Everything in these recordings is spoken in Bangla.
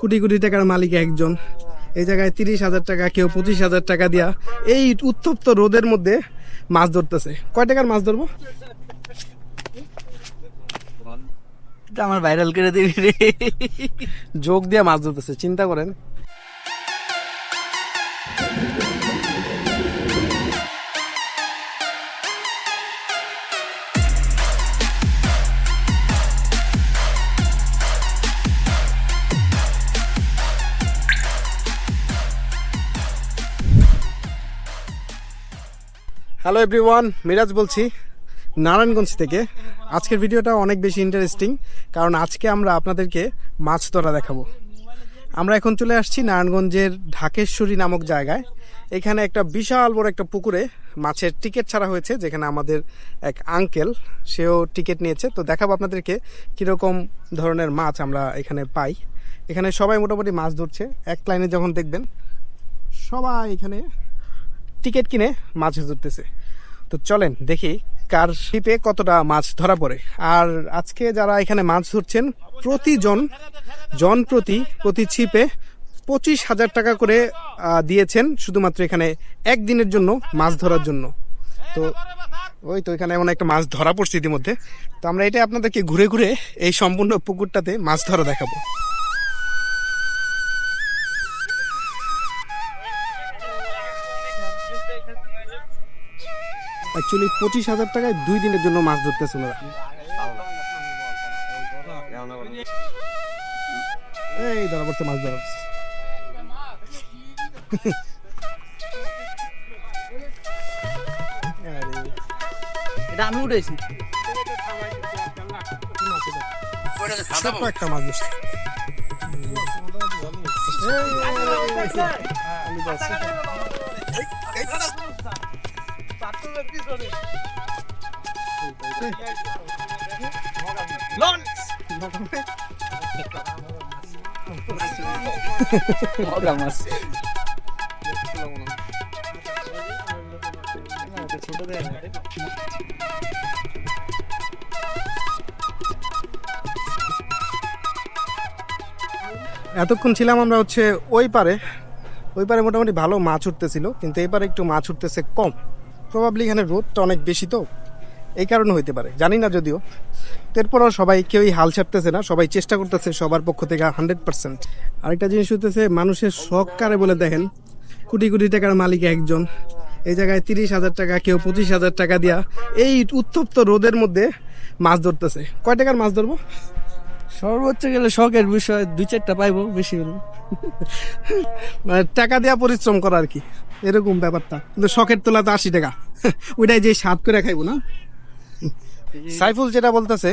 কোটি কোটি টাকার মালিক একজন। এই জায়গায় তিরিশ হাজার টাকা কেউ পঁচিশ হাজার টাকা দিয়া এই উত্তপ্ত রোদের মধ্যে মাছ ধরতেছে। কয় টাকার মাছ ধরবো? আমার ভাইরাল করে দিবি রে। যোগ দিয়ে মাছ ধরতেছে চিন্তা করেন। হ্যালো এভরিওয়ান মিরাজ বলছি, নারায়ণগঞ্জ থেকে। আজকের ভিডিওটা অনেক বেশি ইন্টারেস্টিং কারণ আজকে আমরা আপনাদেরকে মাছ ধরা দেখাবো। আমরা এখন চলে আসছি নারায়ণগঞ্জের ঢাকেশ্বরী নামক জায়গায়। এখানে একটা বিশাল বড় একটা পুকুরে মাছের টিকিট ছাড়া হয়েছে, যেখানে আমাদের এক আঙ্কেল সেও টিকিট নিয়েছে। তো দেখাবো আপনাদেরকে কীরকম ধরনের মাছ আমরা এখানে পাই। এখানে সবাই মোটামুটি মাছ ধরছে। এক লাইনে যখন দেখবেন, সবাই এখানে টিকিট কিনে মাছ ধরতেছে। তো চলেন দেখি কার শিপে কতটা মাছ ধরা পড়ে। আর আজকে যারা এখানে মাছ ধরছেন, প্রতিজন, জন প্রতি প্রতি ছিপে পঁচিশ হাজার টাকা করে দিয়েছেন শুধুমাত্র এখানে একদিনের জন্য মাছ ধরার জন্য। তো ওই তো এখানে এমন একটা মাছ ধরা পড়ছে ইতিমধ্যে। তো আমরা এটা আপনাদেরকে ঘুরে ঘুরে এই সম্পূর্ণ পুকুরটাতে মাছ ধরা দেখাবো। অ্যাকচুয়ালি পঁচিশ হাজার টাকায় দুই দিনের জন্য মাছ ধরতেছে ওরা এই ধরা পড়ছে মাছ ধরা এটা আমি উঠেছি একটা মাছ ধরছে। এতক্ষণ ছিলাম আমরা হচ্ছে ওই পারে। ওই পারে মোটামুটি ভালো মাছ উঠতেছিল, কিন্তু এই পারে একটু মাছ উঠতেছে কম। প্রবাবলি এখানে রোদটা অনেক বেশি তো, এই কারণে হইতে পারে, জানি না যদিও। এরপরও সবাই কেউই হাল ছাড়তেছে না, সবাই চেষ্টা করতেছে সবার পক্ষ থেকে হান্ড্রেড পার্সেন্ট আরেকটা জিনিস হইতেছে, মানুষের শখ কারে বলে দেখেন? কোটি কোটি টাকার মালিক একজন, এই জায়গায় তিরিশ হাজার টাকা, কেউ পঁচিশ হাজার টাকা দিয়া এই উত্তপ্ত রোদের মধ্যে মাছ ধরতেছে। কয় টাকার মাছ ধরবো? সর্বোচ্চ গেলে শখের বিষয়, দুই চারটা পাইবো বেশি হলে। মানে টাকা দেওয়া পরিশ্রম করা আর কি, এরকম ব্যাপারটা। কিন্তু শখের তোলা তো আশি টাকা, ওইটাই যে স্বাদ করে খাইবো না। সাইফুল যেটা বলতেছে,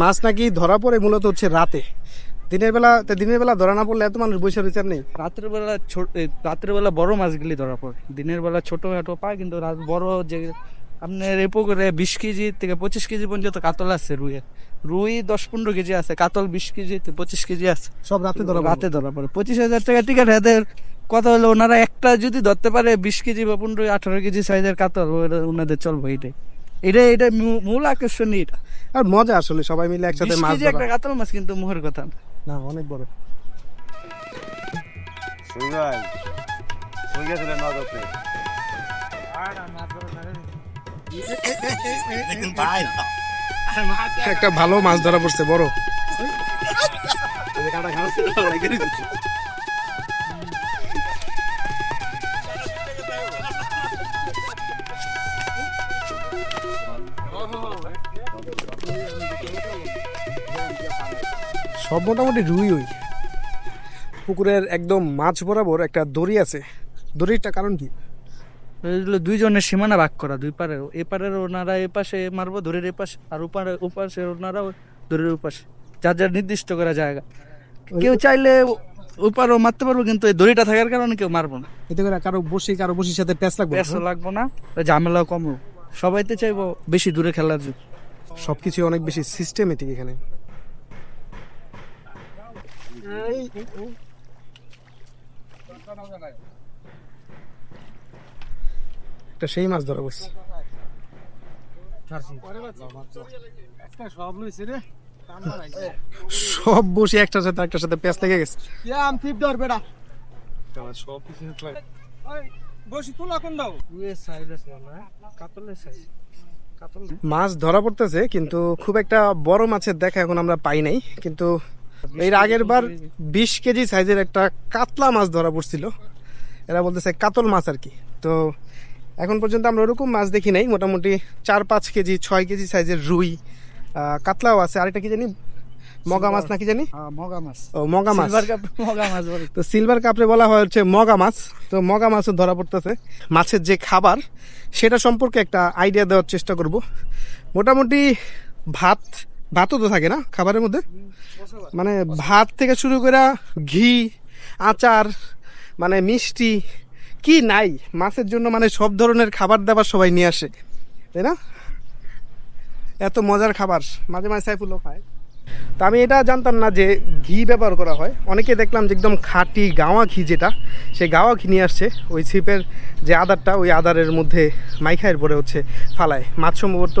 মাছ নাকি ধরা পড়ে মূলত হচ্ছে রাতে। দিনের বেলা দিনের বেলা ধরা না পড়লে এত মানুষ বসে আর নেই। রাত্রের বেলা রাত্রের বেলা বড় মাছগুলি ধরা পড়ে। দিনের বেলা ছোট খাটো পায়, কিন্তু রাত বড় যে আপনার এই পুকুরে বিশ কেজি থেকে পঁচিশ কেজি পর্যন্ত কাতল আছে রুইয়ের। রুই দশ পনেরো কেজি আছে কাতল বিশ কেজি পঁচিশ কেজি আছে। সব রাতে ধরা রাতে ধরা পড়ে। পঁচিশ হাজার টাকা টিকিট এদের কথা হলো ওনারা একটা যদি ধরতে পারে বিশ কেজি বা পনেরো আঠারো কেজি সাইজের কাতল ওনাদের চলবে এটাই এটা এটা মূল আকর্ষণই এটা। আর মজা আসলে সবাই মিলে একসাথে মাছ ধরা একটা কাতল মাছ কিন্তু মুখের কথা। না। না অনেক বড়। শুই ভাই শুই গেছিলেন নজরতে একটা ভালো মাছ ধরা পড়ছে, বড়। সব মোটামুটি রুই ওই। পুকুরের একদম মাছ বরাবর একটা দড়ি আছে। দড়িটা কারণ কি? দুইজনের সীমানা ভাগ করা দুই পারের। এপারের ওনারা এ পাশে মারবো দড়ির এ পাশে আর ওপারে ওপাশে ওনারা দড়ির ওপাশে যার যার নির্দিষ্ট করা জায়গা। কেউ চাইলে ওপারও মারতে পারব কিন্তু এই দড়িটা থাকার কারণে কেউ মারবো না। এতে করে কারও বসি কারও বসির সাথে প্যাঁচ লাগবে ব্যস্ত লাগবো না ঝামেলাও কমবো সবাই তো চাইব বেশি দূরে খেলার জন্য। সবকিছু অনেক বেশি সিস্টেমেটিক এখানে। একটা সেই মাছ ধরা বসছে সব বসে একটার সাথে একটার সাথে প্যাঁচ লেগে গেছে। মাছ ধরা পড়তেছে, কিন্তু খুব একটা বড় মাছের দেখা এখন আমরা পাই নাই। কিন্তু এর আগের বার বিশ কেজি সাইজের একটা কাতলা মাছ ধরা পড়ছিল। এরা বলতেছে কাতল মাছ আর কি। তো এখন পর্যন্ত আমরা ওরকম মাছ দেখি নাই মোটামুটি চার পাঁচ কেজি ছয় কেজি সাইজের রুই কাতলাও আছে আরেকটা কি জানি? মগা মাছ নাকি জানি? হ্যাঁ মগা মাছ। ও মগা মাছ। মগা মাছ তো সিলভার কাপড়ে বলা হয় হচ্ছে মগা মাছ। তো মগা মাছও ধরা পড়তেছে। মাছের যে খাবার সেটা সম্পর্কে একটা আইডিয়া দেওয়ার চেষ্টা করব। মোটামুটি ভাত ভাতও তো থাকে না খাবারের মধ্যে? মানে ভাত থেকে শুরু করে ঘি আচার মানে মিষ্টি কি নাই? মাছের জন্য মানে সব ধরনের খাবার দাবার সবাই নিয়ে আসে, তাই না? এত মজার খাবার, মাঝে মাঝে সাইফুলও খায়। তো আমি এটা জানতাম না যে ঘি ব্যবহার করা হয়। অনেকে দেখলাম যে একদম খাঁটি গাওয়া ঘি যেটা, সেই গাওয়া ঘি নিয়ে আসছে। ওই ছিপের যে আদারটা, ওই আদারের মধ্যে মাইখায়ের পরে হচ্ছে ফালায়। মাছ সম্ভবত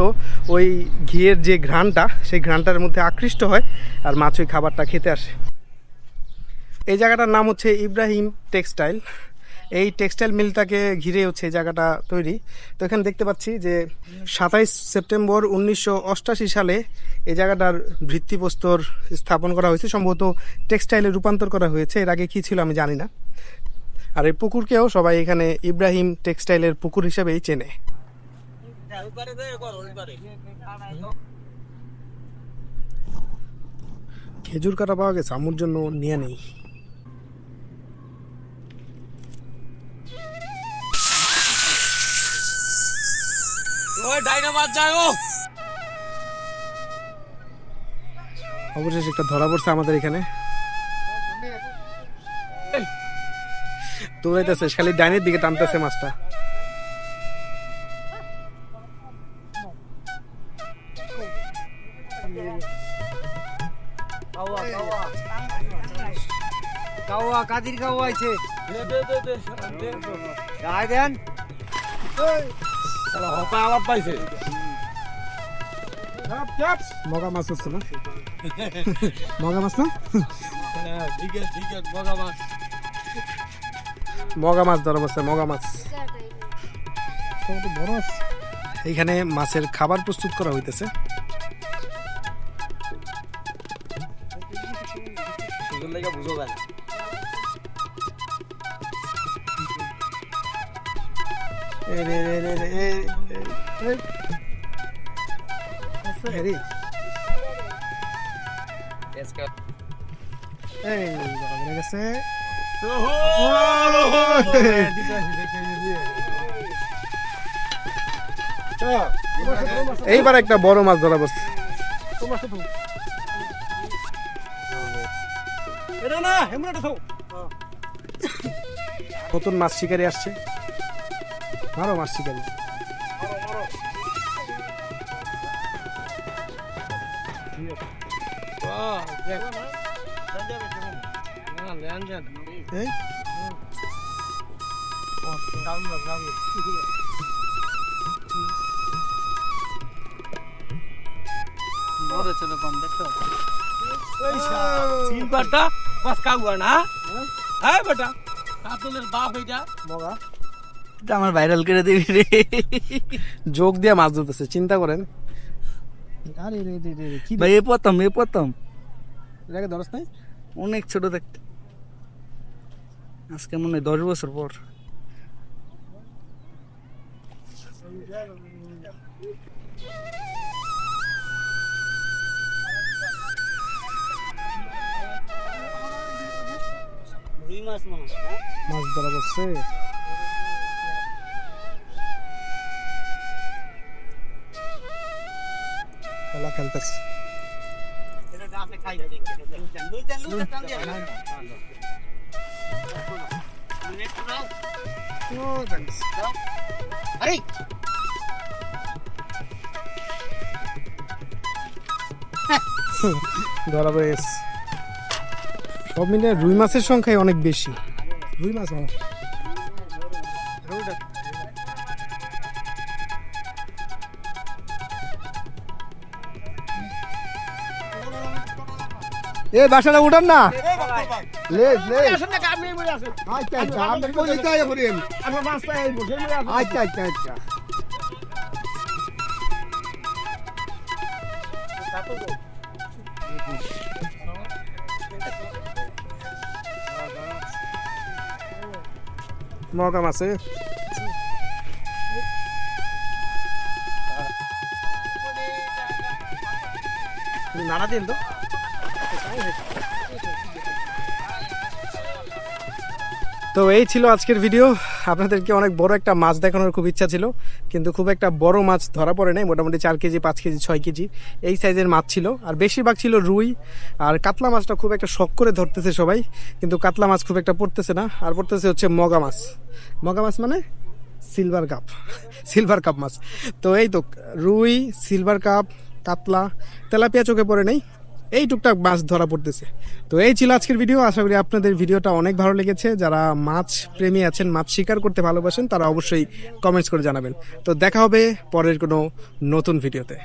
ওই ঘিয়ের যে ঘ্রাণটা, সেই ঘ্রাণটার মধ্যে আকৃষ্ট হয় আর মাছ ওই খাবারটা খেতে আসে। এই জায়গাটার নাম হচ্ছে ইব্রাহিম টেক্সটাইল। এই টেক্সটাইল মিলটাকে ঘিরে হচ্ছে এই জায়গাটা তৈরি। তো এখানে দেখতে পাচ্ছি যে সাতাইশ সেপ্টেম্বর উনিশশো সালে এই জায়গাটার ভিত্তিপ্রস্তর স্থাপন করা হয়েছে। সম্ভবত টেক্সটাইলে রূপান্তর করা হয়েছে। এর আগে কী ছিল আমি জানি না। আর এই পুকুরকেও সবাই এখানে ইব্রাহিম টেক্সটাইলের পুকুর হিসেবেই চেনে। খেজুর কাটা পাওয়া গেছে, আমার জন্য নিয়ে নেই। ওই ডাইনা মাছ যায় ও। অবশেষে একটা ধরা পড়ছে আমাদের এখানে। দৌড়াইতেছে খালি ডাইনের দিকে টানতেছে মাছটা। কাওয়া কাদির কাওয়া আইছে দে দে দে দে দে দেন। হপা আলাপ পাইছে চাপ চাপ মগা মাছ হচ্ছে না? মগা মাছ না? মগা মাছ ধরা পড়ছে মগা মাছ। এইখানে মাছের খাবার প্রস্তুত করা হইতেছে। সুন্দর লাগা বুঝো এইবার একটা বড় মাছ ধরা থাও নতুন মাছ শিকারি আসছে। মারো মাছ শিকারি বাহ দেখ না লেন দেন এই দাম না দাম বড় ছিল কম দেখতো ওই সিন পাটা পাস কাউয়া না হ্যাঁ? বেটা কাতলের বাপ এটা মগা। আমার ভাইরাল করে দিবি রে। যোগ দিয়ে মাছ ধরতেছে চিন্তা করেন। আরে রে রে রে কি ভাই এ প্রথম এ প্রথম। এটাকে ধরস নাই? অনেক ছোট দেখতে। আজকে মনে হয় দশ বছর পর। মাছ ধরা পড়ছে খেলা খেলতেছে ধরা সব মিলে রুই মাছের সংখ্যাই অনেক বেশি। রুই মাছ অনেক এ বাসাটা উঠান না। লেজ লেজ। আচ্ছা আচ্ছা আমি বলি তাই করিম আচ্ছা আচ্ছা আচ্ছা। মগাম আছে। নাড়া দিন তো। তো এই ছিল আজকের ভিডিও আপনাদেরকে অনেক বড় একটা মাছ দেখানোর খুব ইচ্ছা ছিল, কিন্তু খুব একটা বড় মাছ ধরা পড়ে নাই, মোটামুটি চার কেজি, পাঁচ কেজি, ছয় কেজি। এই সাইজের মাছ ছিল, আর বেশিরভাগ ছিল রুই, আর কাতলা মাছটা খুব একটা শখ করে ধরতেছে সবাই, কিন্তু কাতলা মাছ খুব একটা পড়তেছে না, আর পড়তেছে হচ্ছে মগা মাছ। মগা মাছ মানে সিলভার কাপ সিলভার কাপ মাছ। তো এই তো, রুই সিলভার কাপ কাতলা, তেলাপিয়া চোখে পড়ে নেই এই টুকটাক মাছ ধরা পড়তেছে। তো এই ছিল আজকের ভিডিও আশা করি আপনাদের ভিডিওটা অনেক ভালো লেগেছে। যারা মাছ প্রেমী আছেন, মাছ শিকার করতে ভালোবাসেন, তারা অবশ্যই কমেন্টস করে জানাবেন। তো দেখা হবে পরের কোনো নতুন ভিডিওতে